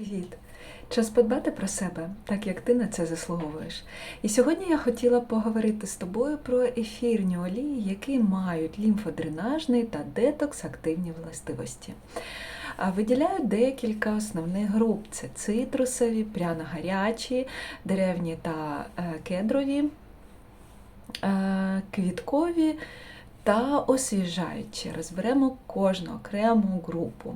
Привіт! Час подбати про себе, так як ти на це заслуговуєш. І сьогодні я хотіла поговорити з тобою про ефірні олії, які мають лімфодренажний та детокс активні властивості. Виділяють декілька основних груп: це цитрусові, пряно-гарячі, деревні та е, кедрові, е, квіткові та освіжаючі. Розберемо кожну окрему групу.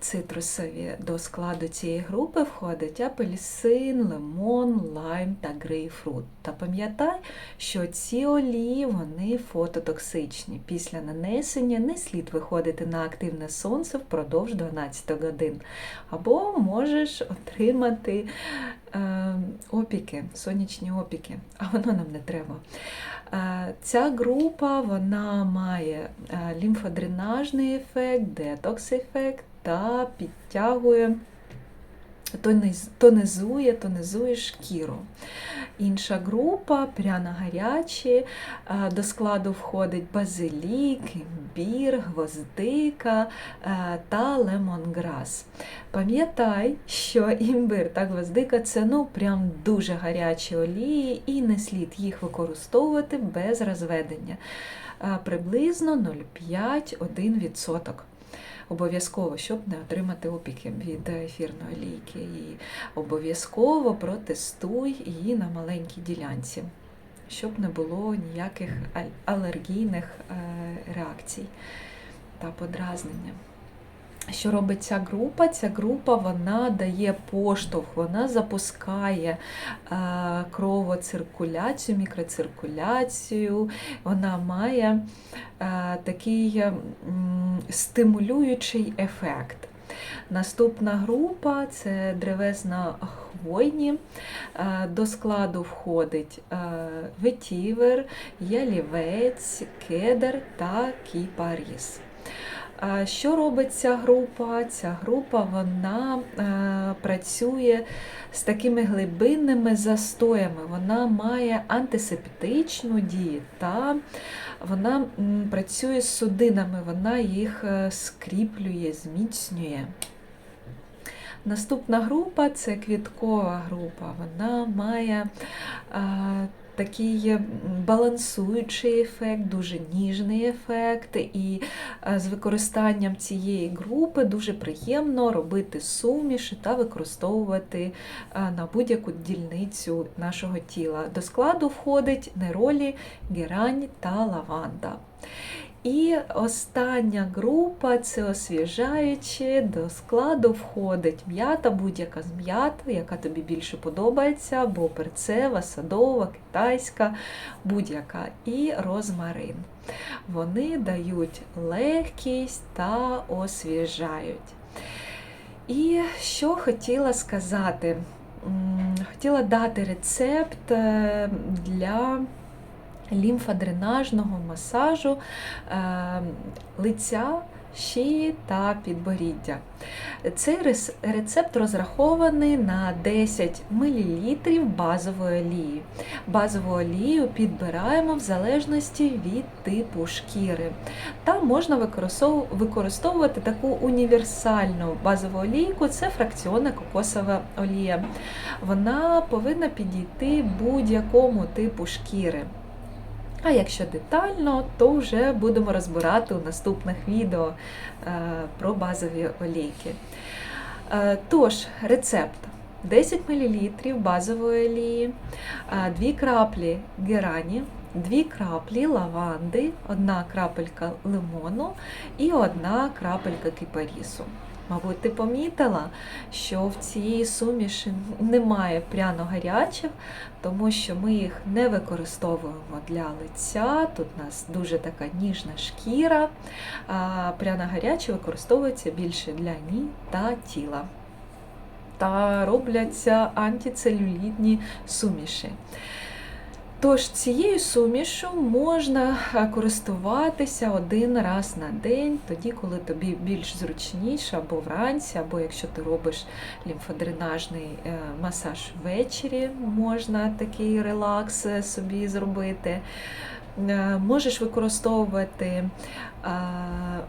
Цитрусові до складу цієї групи входить апельсин, лимон, лайм та грейпфрут. Та пам'ятай, що ці олії вони фототоксичні. Після нанесення не слід виходити на активне сонце впродовж 12 годин. Або можеш отримати опіки, сонячні опіки, а воно нам не треба. Е, Ця група вона має е, лімфодренажний ефект, детокс-ефект та підтягує, тониз- тонизує, тонизує шкіру. Інша група пряно-гарячі, е, до складу входить базилік, імбір, гвоздика е, та лемонграс. Пам'ятай, що імбир та гвоздика це ну прям дуже гарячі олії, і не слід їх використовувати без розведення. Е, Приблизно 0,5-1%. Обов'язково, щоб не отримати опіки від ефірної ліки, І обов'язково протестуй її на маленькій ділянці, щоб не було ніяких алергійних е, реакцій та подразнення. Що робить ця група? Ця група вона дає поштовх, вона запускає е, кровоциркуляцію, мікроциркуляцію, вона має е, такий стимулюючий ефект. Наступна група це древесно-хвойні. Е, До складу входить ветівер, ялівець, кедр та кіпаріс. Що робить ця група? Ця група вона е, працює з такими глибинними застоями. Вона має антисептичну дію та вона працює з судинами, вона їх е, скріплює, зміцнює. Наступна група це квіткова група. Вона має е, такий балансуючий ефект, дуже ніжний ефект, і е, з використанням цієї групи дуже приємно робити суміші та використовувати е, на будь-яку дільницю нашого тіла. До складу входить неролі, герань та лаванда. І остання група це освіжаючі. До складу входить м'ята, будь-яка з м'яти, яка тобі більше подобається, або перцева, садова, китайська, будь-яка, і розмарин. Вони дають легкість та освіжають. І що хотіла сказати? Хотіла дати рецепт е, для лімфодренажного масажу е, лиця, шиї та підборіддя. Цей рецепт розрахований на 10 мл базової олії. Базову олію підбираємо в залежності від типу шкіри. Та можна використовувати таку універсальну базову олійку це фракціонна кокосова олія. Вона повинна підійти будь-якому типу шкіри. А якщо детально, то вже будемо розбирати у наступних відео е, про базові олійки. Е, Тож, рецепт. 10 мл базової олії, 2 краплі герані, 2 краплі лаванди, 1 крапелька лимону і 1 крапелька кипарісу. Мабуть, ти помітила, що в цій суміші немає пряно гарячих, тому що ми їх не використовуємо для лиця. Тут у нас дуже така ніжна шкіра, а пряно гарячі використовується більше для ніг та тіла. Та робляться антицелюлітні суміші. Тож цією сумішу можна користуватися один раз на день, тоді, коли тобі більш зручніше, або вранці, або якщо ти робиш лімфодренажний е, масаж ввечері, можна такий релакс е, собі зробити. Е, Можеш використовувати е,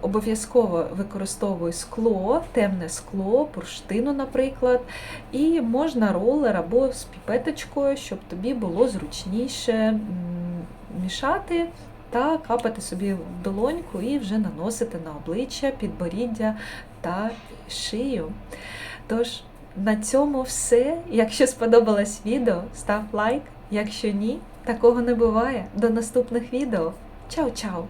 обов'язково використовуй скло, темне скло, бурштину, наприклад, і можна ролер або з піпеточкою, щоб тобі було зручніше мішати та капати собі в долоньку і вже наносити на обличчя, підборіддя та шию. Тож, на цьому все. Якщо сподобалось відео, став лайк. Якщо ні, такого не буває. До наступних відео. Чао-чао!